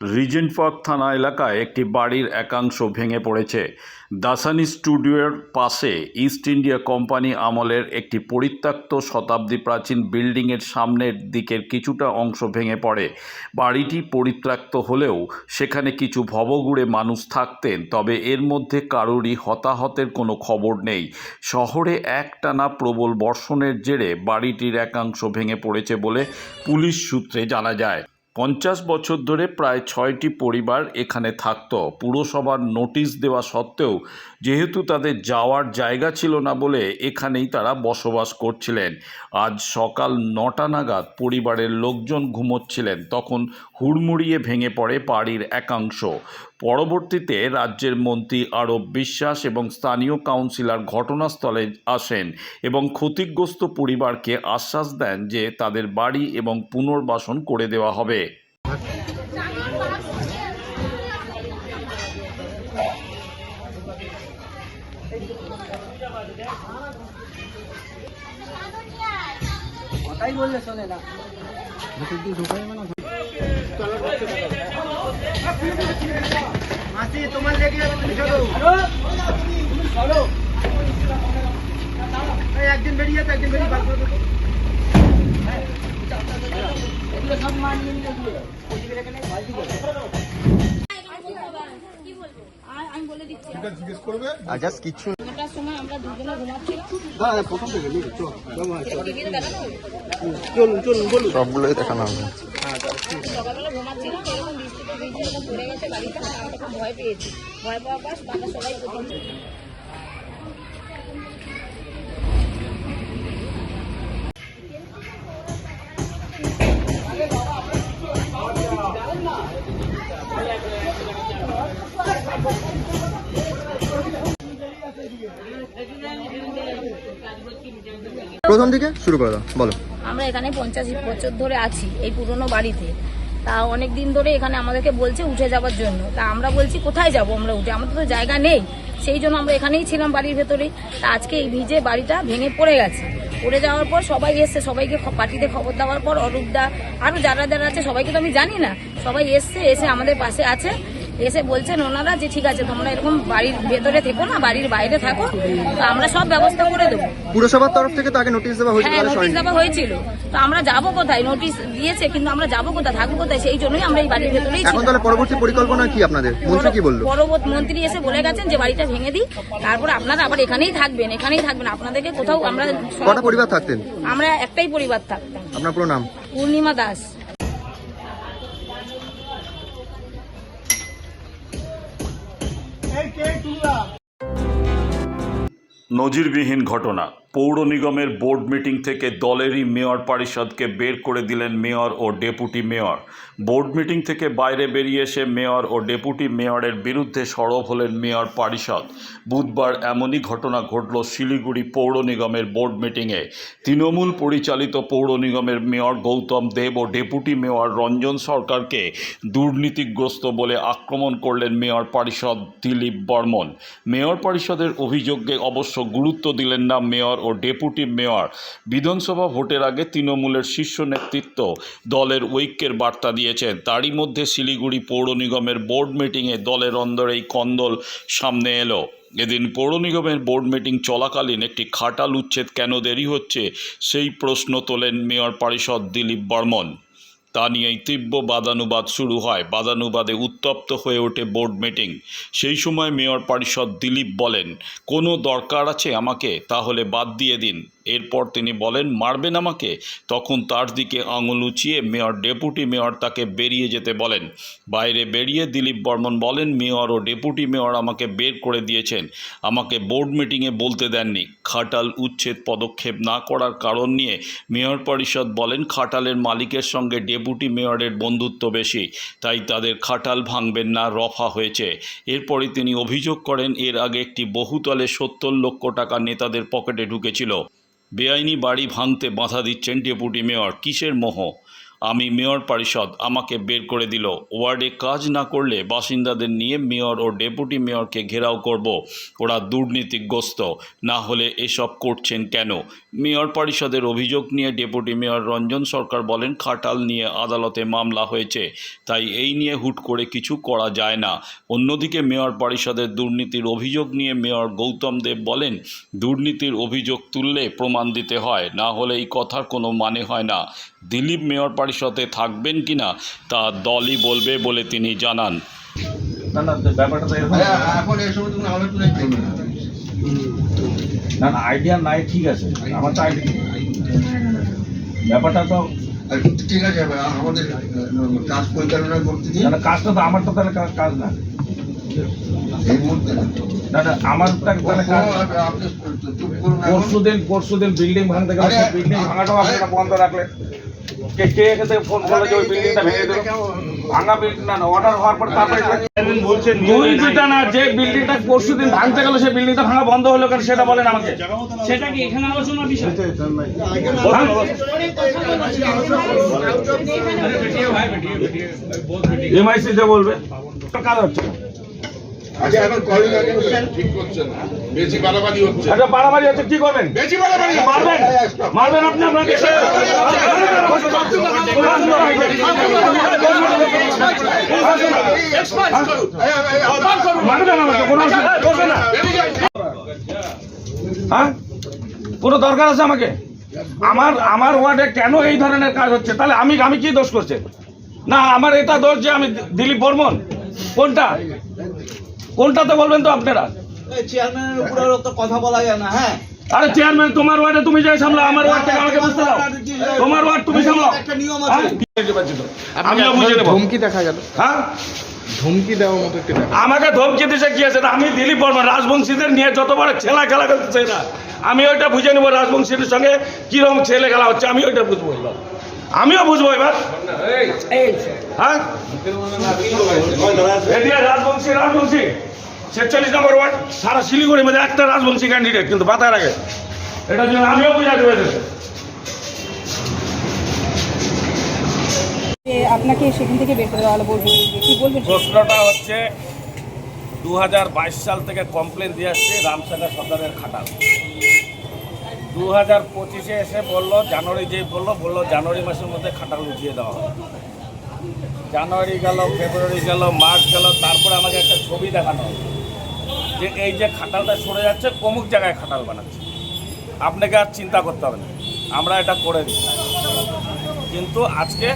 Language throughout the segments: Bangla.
Regent Park থানা এলাকায় একটি বাড়ির একাংশ ভেঙে পড়েছে। দাসানি স্টুডিওর পাশে ইস্ট ইন্ডিয়া কোম্পানি আমলের একটি পরিত্যক্ত শতাব্দী প্রাচীন বিল্ডিংয়ের সামনের দিকের কিছুটা অংশ ভেঙে পড়ে। বাড়িটি পরিত্যক্ত হলেও সেখানে কিছু ভবঘুরে মানুষ থাকতেন, তবে এর মধ্যে কারোরই হতাহতের কোনো খবর নেই। শহরে একটানা প্রবল বর্ষণের জেরে বাড়িটির একাংশ ভেঙে পড়েছে বলে পুলিশ সূত্রে জানা যায়। পঞ্চাশ বছর ধরে প্রায় ছয়টি পরিবার এখানে থাকত। পুরসভার নোটিশ দেওয়া সত্ত্বেও যেহেতু তাদের যাওয়ার জায়গা ছিল না বলে এখানেই তারা বসবাস করছিলেন। আজ সকাল নটা নাগাদ পরিবারের লোকজন ঘুমোচ্ছিলেন। তখন হুড়মুড়িয়ে ভেঙে পড়ে বাড়ির একাংশ। পরবর্তীতে রাজ্যের মন্ত্রী আরব বিশ্বাস এবং স্থানীয় কাউন্সিলর ঘটনাস্থলে আসেন এবং ক্ষতিগ্রস্ত পরিবারকে আশ্বাস দেন যে তাদের বাড়ি এবং পুনর্বাসন করে দেওয়া হবে। কথাই বললে শোনে না। মাসি তোমার লেগে একদিন বেরিয়ে তো একদিন বেরিয়ে বার করে এগুলো সব মান নিয়ে। আর জাস্ট কিচ্ছু নটার সময় আমরা দুজনে ঘুমাচ্ছিলাম টিভিতে দেখানো সবগুলোই দেখানো হবে। সকালবেলা ঘুমাচ্ছিলাম এরকম বৃষ্টিতে বৃষ্টি পড়ে গেছে বাড়িতে আমরা খুব ভয় পেয়েছি। ভয় পাওয়ার পর আমরা সবাই প্রথম শুরু করে দাও, বলো। আমরা এখানে পঞ্চাশ বছর ধরে আছি, এই পুরনো বাড়িতে। তা অনেক দিন ধরে এখানে আমাদেরকে বলছে উঠে যাওয়ার জন্য। তা আমরা বলছি, কোথায় যাব আমরা উঠে? আমাদের তো জায়গা নেই। সেই জন্য আমরা এখানেই ছিলাম বাড়ির ভেতরেই তা আজকে এই ভিজে বাড়িটা ভেঙে পড়ে গেছে। পড়ে যাওয়ার পর সবাই এসছে। সবাইকে পার্টিতে খবর দেওয়ার পর অরূপদা আরও যারা যারা আছে, সবাইকে তো আমি জানি না, সবাই এসছে, এসে আমাদের পাশে আছে। এসে বলছেন ওনারা যে ঠিক আছে তোমরা এরকম বাড়ির ভেতরে থেকো না বাড়ির বাইরে থাকো তো আমরা সব ব্যবস্থা করে দেবো। পুরসভার তরফ থেকে তো আগে নোটিশ দেওয়া হয়েছিল হ্যাঁ নোটিশ দেওয়া হয়েছিল। তো আমরা যাব কোথায়? নোটিশ দিয়েছে কিন্তু আমরা যাব কোথায় থাকব কোথায় সেই জন্যই আমরা এই বাড়ির ভেতরেই এখন তাহলে পরবর্তী পরিকল্পনা কি আপনাদের? মন্ত্রী কি বলল? পরবর্তী মন্ত্রী এসে বলে গেছেন যে বাড়িটা ভেঙে দিই তারপর আপনারা আবার এখানেই থাকবেন এখানেই থাকবেন। আপনাদেরকে কোথাও আমরা কটা পরিবার থাকতেন? আমরা একটাই পরিবার থাকতাম। আপনার পুরো নাম? পূর্ণিমা দাস। নজিরবিহীন ঘটনা। পৌর নিগমের বোর্ড মিটিং থেকে দলেরই মেয়র পরিষদকে বের করে দিলেন মেয়র ও ডেপুটি মেয়র। বোর্ড মিটিং থেকে বাইরে বেরিয়ে এসে মেয়র ও ডেপুটি মেয়রের বিরুদ্ধে সরব হলেন মেয়র পরিষদ। বুধবার এমনই ঘটনা ঘটল শিলিগুড়ি পৌর নিগমের বোর্ড মিটিংয়ে। তৃণমূল পরিচালিত পৌর নিগমের মেয়র গৌতম দেব ও ডেপুটি মেয়র রঞ্জন সরকারকে দুর্নীতিগ্রস্ত বলে আক্রমণ করলেন মেয়র পরিষদ দিলীপ বর্মন। মেয়র পরিষদের অভিযোগকে অবশ্য গুরুত্ব দিলেন না মেয়র ও ডেপুটি মেয়র। বিধানসভা ভোটের আগে তৃণমূলের শীর্ষ নেতৃত্ব দলের ঐক্যের বার্তা দিয়েছেন। তারই মধ্যে শিলিগুড়ি পৌর নিগমের বোর্ড মিটিংয়ে দলের অন্দরে এই কন্দল সামনে এলো। এদিন পৌর নিগমের বোর্ড মিটিং চলাকালীন একটি খাটাল উচ্ছেদ কেন দেরি হচ্ছে, সেই প্রশ্ন তোলেন মেয়র পরিষদ দিলীপ বর্মন। তা নিয়েই তীব্র বাদানুবাদ শুরু হয়। বাদানুবাদে উত্তপ্ত হয়ে ওঠে বোর্ড মিটিং। সেই সময় মেয়র পরিষদ দিলীপ বলেন, কোনো দরকার আছে আমাকে? তাহলে বাদ দিয়ে দিন। এরপর তিনি বলেন, মারবেন আমাকে? তখন তার দিকে আঙুল উঁচিয়ে মেয়র, ডেপুটি মেয়র তাকে বেরিয়ে যেতে বলেন। বাইরে বেরিয়ে দিলীপ বর্মন বলেন, মেয়র ও ডেপুটি মেয়র আমাকে বের করে দিয়েছেন। আমাকে বোর্ড মিটিংয়ে বলতে দেননি। খাটাল উচ্ছেদ পদক্ষেপ না করার কারণ নিয়ে মেয়র পরিষদ বলেন, খাটালের মালিকের সঙ্গে ডেপুটি মেয়রের বন্ধুত্ব বেশি, তাই তাদের খাটাল ভাঙবেন না, রফা হয়েছে। এরপরে তিনি অভিযোগ করেন, এর আগে একটি বহুতলে সত্তর লক্ষ টাকা নেতাদের পকেটে ঢুকেছিল। বেআইনি বাড়ি ভাঙতে বাধা দিচ্ছেন ডেপুটি মেয়র। কিসের মোহ? আমি মেয়র পরিষদ আমাকে বের করে দিল। ওয়ার্ডে কাজ না করলে বাসিন্দাদের নিয়ে মেয়র ও ডেপুটি মেয়রকে ঘেরাও করব। ওরা দুর্নীতিগ্রস্ত। না হলে এসব করছেন কেন? মেয়র পরিষদের অভিযোগ নিয়ে ডেপুটি মেয়র রঞ্জন সরকার বলেন, খাটাল নিয়ে আদালতে মামলা হয়েছে। তাই এই নিয়ে হুট করে কিছু করা যায় না। অন্যদিকে মেয়র পরিষদের দুর্নীতির অভিযোগ নিয়ে মেয়র গৌতম দেব বলেন, দুর্নীতির অভিযোগ তুললে প্রমাণ দিতে হয়। না হলে এই কথার কোনো মানে হয় না। দিলীপ মেয়র পরিষদে থাকবেন কিনা তা দলই বলবে বলে তিনি জানান। না না ব্যাপারটা তো এখন এই সময় তুমি আলোচনাই করবে না। না না আইডিয়া নাই ঠিক আছে। আমার তো আইডিয়া ব্যাপারটা তো ঠিক আছে আমাদের কাজ পরিচালনা করতে দিন। না, না, কাজটা তো আমার তো তাহলে কাজ না। এই মুহূর্তে না। না না আমার তাহলে কাজ। পরশু দিন পরশু দিন বিল্ডিং ভাঙতে গেলে বিল্ডিং ভাঙাটাও আপনারা বন্ধ রাখলেন কে কে এখান থেকে ফোন করল যে ওই বিল্ডিংটা ভেঙে দিল? ভাঙা বিল্ডিং না অর্ডার হওয়ার পর তারপরে দুই দুইটা না যে বিল্ডিংটা পরশু দিন ভাঙতে গেল সেই বিল্ডিংটা ভাঙা বন্ধ হলো কেন সেটা বলেন আমাকে। সেটা কি এখানে আলোচনা বিষয়? এমআইসি তে বলবে। কাজ হচ্ছে? না। আচ্ছা এখন কলিং অ্যাডমিনিস্ট্রেশন ঠিক করছে না বেশি বাড়াবাড়ি হচ্ছে একটা বাড়াবাড়ি হচ্ছে কি করবেন বেশি বাড়াবাড়ি মারবেন মারবেন আপনি আপনাকে মারবেন আমাকে কোনো অসুবিধা করবে না হ্যাঁ কোনো দরকার আছে আমাকে আমার আমার ওয়ার্ডে কেন এই ধরনের কাজ হচ্ছে তাহলে আমি আমি কি দোষ করছে না আমার এটা দোষ যে আমি দিলীপ বর্মন কোনটা কোনটা তো বলবেন তো আপনারা? চেয়ারম্যানের উপরে তো কথা বলা যায় না হ্যাঁ। আরে চেয়ারম্যান তোমার ওয়ার্ডে তুমি যাই সামলাও আমার ওয়ার্ড থেকে আমাকে বুঝতে দাও। তোমার ওয়ার্ড তুমি সামলাও। একটা নিয়ম আছে। আমিও বুঝে নেব ধমকি দেখা গেল? হ্যাঁ? ধমকি দেওয়ার মতো একটি আমাকে ধমকি দিছে কি আছে? আমি দিলীপ বর্মা রাজবংশীদের নিয়ে যত বড় ছেলা খেলা করতেছে না আমি ওইটা বুঝে নেব রাজবংশীদের সঙ্গে কীরকম ছেলে খেলা হচ্ছে আমি ওইটা বুঝব আমিও বুঝব এবার। হ্যাঁ? রাজবংশী রাজবংশী। ছেচল্লিশ নম্বর ওয়ার্ড সারা শিলিগুড়ির মধ্যে একটা রাজবংশী ক্যান্ডিডেট কিন্তু বাতার আগে এটার জন্য আমিও বুঝা দেবো এদেরকে। যে আপনাকে সেখান থেকে বের করে দেওয়া হলো বলবেন কি বলবেন? প্রশ্নটা হচ্ছে দু হাজার বাইশ সাল থেকে কমপ্লেন দিয়ে আসছে রামসাগা সদরের খাটাল। দু হাজার পঁচিশে এসে বলল জানুয়ারি যেই বলল বলল জানুয়ারি মাসের মধ্যে খাটাল উঠিয়ে দেওয়া হবে। জানুয়ারি গেল ফেব্রুয়ারি গেল মার্চ গেল তারপরে আমাকে একটা ছবি দেখানো হলো যে এই যে খাটালটা সরে যাচ্ছে, অমুক জায়গায় খাটাল বানাচ্ছে। আপনাকে আর চিন্তা করতে হবে না। আমরা এটা করে দিই। কিন্তু আজকে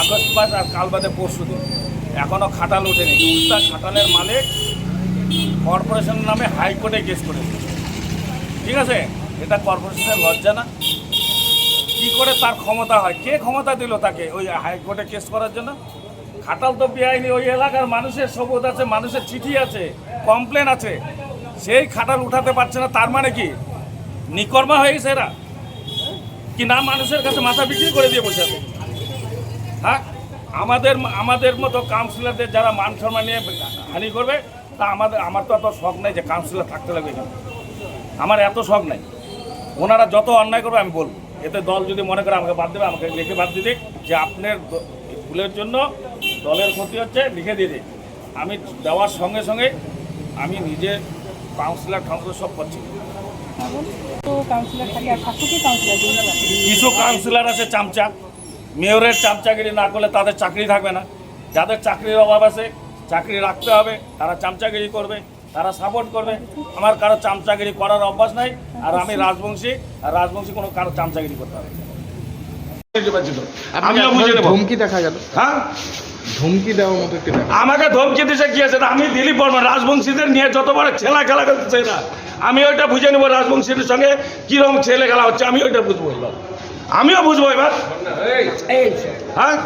আগস্ট মাস আর কাল বাদে পরশু দিন। এখনও খাটাল ওঠেনি। উল্টা খাটালের মালিক কর্পোরেশনের নামে হাইকোর্টে কেস করেছে। ঠিক আছে? এটা কর্পোরেশনের লজ্জা না। কি করে তার ক্ষমতা হয়? কে ক্ষমতা দিল তাকে ওই হাইকোর্টে কেস করার জন্য? খাটাল তো বেআইনি, ওই এলাকার মানুষের সবুজ আছে, মানুষের চিঠি আছে কমপ্লেন আছে। সেই খাটাল উঠাতে পারছে না, তার মানে কি? নিকর্মা হয়ে গেছে এরা। কি না মানুষের কাছে মাথা বিক্রি করে দিয়ে বসে আছে? হ্যাঁ আমাদের আমাদের মতো কাউন্সিলরদের যারা মান সম্মান নিয়ে হানি করবে, তা আমাদের, আমার তো এত শখ নেই যে কাউন্সিলর থাকতে লাগবে এখানে। আমার এত শখ নেই। ওনারা যত অন্যায় করবে, আমি বলব। এতে দল যদি মনে করে আমাকে বাদ দেবে, আমাকে লিখে বাদ দিক, যে আপনার ভুলের জন্য দলের ক্ষতি হচ্ছে লিখে দিয়ে দিক আমি দেওয়ার সঙ্গে সঙ্গে আমি নিজে কাউন্সিলর কাউন্সিলর সব করছি। কিছু কাউন্সিলর আছে চামচা। মেয়রের চামচাগিরি না করলে তাদের চাকরি থাকবে না। যাদের চাকরির অভাব আছে চাকরি রাখতে হবে তারা চামচাগিরি করবে তারা সাপোর্ট করবে। আমার কারও চামচাগিরি করার অভ্যাস নাই আর আমি রাজবংশী আর রাজবংশী কোনো কারও চামচাগিরি করতে হবে আমিও বুঝে নেব। ধমকি দেখা গেল। হ্যাঁ? ধমকি দেওয়ার মতো একটি আমাকে ধমকি দিছে কি আছে? আমি দিলীপ বর্মা রাজবংশীদের নিয়ে যত বড় ছেলা খেলা করতেছে না আমি ওইটা বুঝে নেব রাজবংশীদের সঙ্গে কীরকম ছেলে খেলা হচ্ছে আমি ওইটা বুঝব এবার। আমিও বুঝব এবার। হ্যাঁ?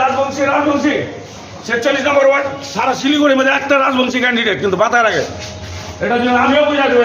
রাজবংশী রাজবংশী। ছেচল্লিশ নম্বর ওয়ার্ড সারা শিলিগুড়ির মধ্যে একটা রাজবংশী ক্যান্ডিডেট কিন্তু বাতার আগে এটার জন্য আমিও বুঝা দেবো